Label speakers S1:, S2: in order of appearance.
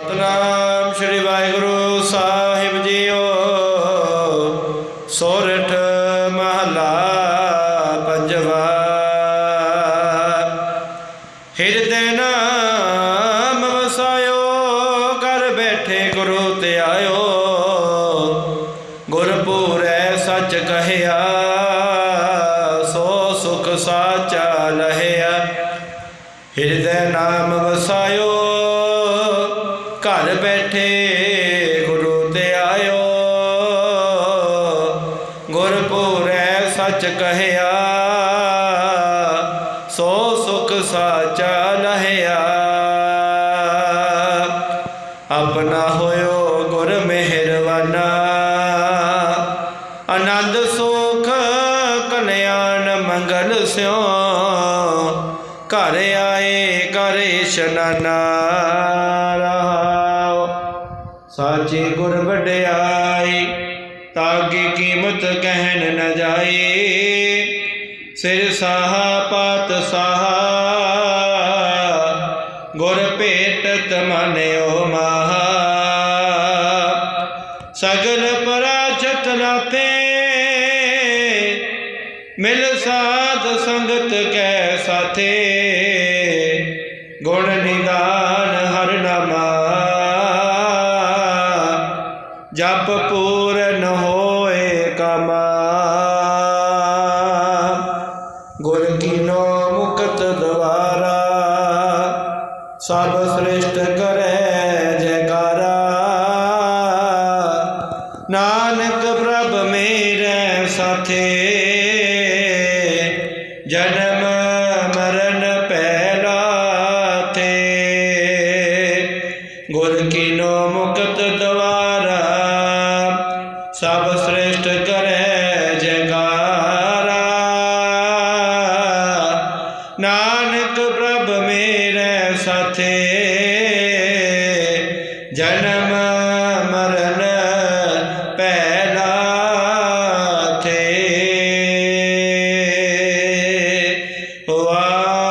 S1: ਸਤਨਾਮ ਸ੍ਰੀ ਵਾਹਿਗੁਰੂ ਸਾਹਿਬ ਜੀਓ। ਸੋਰਠ ਮਹਲਾ ਪੰਜਵਾ। ਹਿਰਦੈ ਨਾਮ ਵਸਾਇਓ ਕਰ ਬੈਠੇ ਗੁਰੂ ਤੇ ਆਇਓ। ਗੁਰਪੂਰੈ ਸੱਚ ਕਹਿਆ, ਸੋ ਸੁਖ ਸਾਚਾ ਲਹਿਆ। ਹਿਰਦੈ ਨਾਮ ਵਸਾਇਓ ਘਰ ਬੈਠੇ ਗੁਰੂ ਤੇ ਆਇਓ। ਗੁਰਪੂਰੈ ਸੱਚ ਕਹਿਆ, ਸੋ ਸੁਖ ਸਾਚਾ ਲਹਿਆ ਆਪਣਾ ਹੋਇਓ ਗੁਰ ਮਿਹਰਵਾਨਾ ਆਨੰਦ ਸੁਖ ਕਲਿਆਣ ਮੰਗਲ ਸਿਓ। ਘਰ ਆਏ, ਘਰ ਇਸ਼ਨਾਨਾ ਰਹਾਉ ਸਾਚੇ ਗੁਰ ਵਡਿਆਈ, ਤਾਗੀ ਕੀਮਤ ਕਹਿਣ ਨ ਜਾਏ ਸਿਰ ਸਾਹਾ ਪਾਤ ਸਾਹਾ, ਗੁਰ ਭੇਟ ਮਨਿਓ ਮਹਾ। ਸਗਲ ਪਰਾਜਤ ਲਾਤੇ ਮਿਲ ਸਾਧ ਸੰਗਤ ਕੈ ਸਾਥੇ। ਗੁਣ ਨਿਦਾਨ ਹਰ ਨਾਮਾ। ਜਪ ਪੂਰਨ ਹੋਏ ਕਮਾ। ਗੁਰ ਕੀਨੋ ਮੁਕਤ ਦਵਾਰਾ। ਸਭ ਸ੍ਰਿਸ਼ਟ ਕਰੈ ਜੈਕਾਰਾ। ਨਾਨਕ ਪ੍ਰਭ ਮੇਰੇ ਸਾਥੇ। ਜਨਮ ਮਰਨ ਪਹਿਲਾ ਥੇ ਗੁਰ ਕੀਨੋ ਮੁਕਤ ਦਵਾਰਾ ਸਭ ਸ੍ਰਿਸ਼ਟ ਕਰੈ ਜਗਾਰਾ ਨਾਨਕ ਪ੍ਰਭ ਮੇਰੇ ਸਾਥੇ, ਜਨਮ